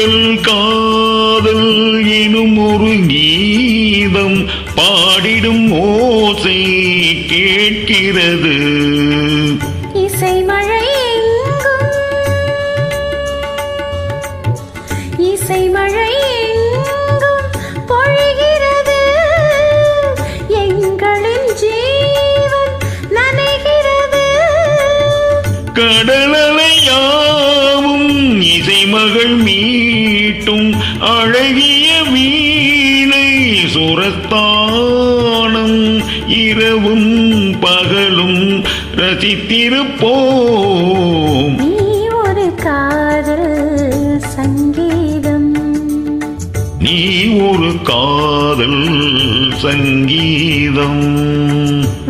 காதல் காதல் எனும் ஒரு கீதம் பாடிடும் ஓசை கேட்கிறது. இசை மழை இசை மழை எங்கும் மகள் மீட்டும் அழகிய வீணை சுரத்தானம் இரவும் பகலும் ரசித்திருப்போம். நீ ஒரு காதல் சங்கீதம். நீ ஒரு காதல் சங்கீதம்.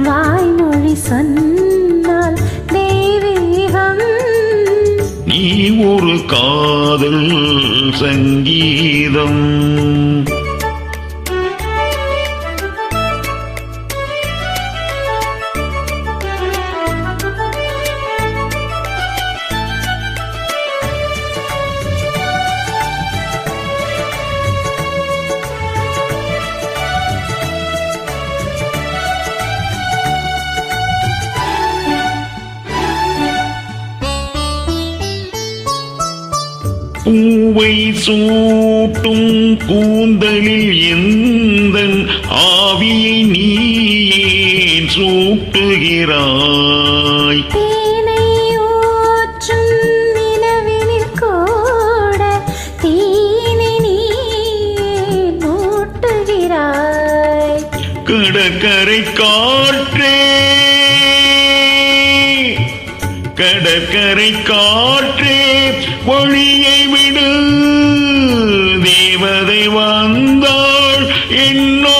வாய்மொழி சொன்னால் நீ ஒரு காதல் சங்கீதம். பூவை சூட்டும் கூந்தலில் எந்தன் ஆவியை நீ ஏன் சூட்டுகிறாய் கடற்கரை காற்றே கடற்கரை காற்றே வழியை விடு. தேவதை வந்தாள் என்னோடு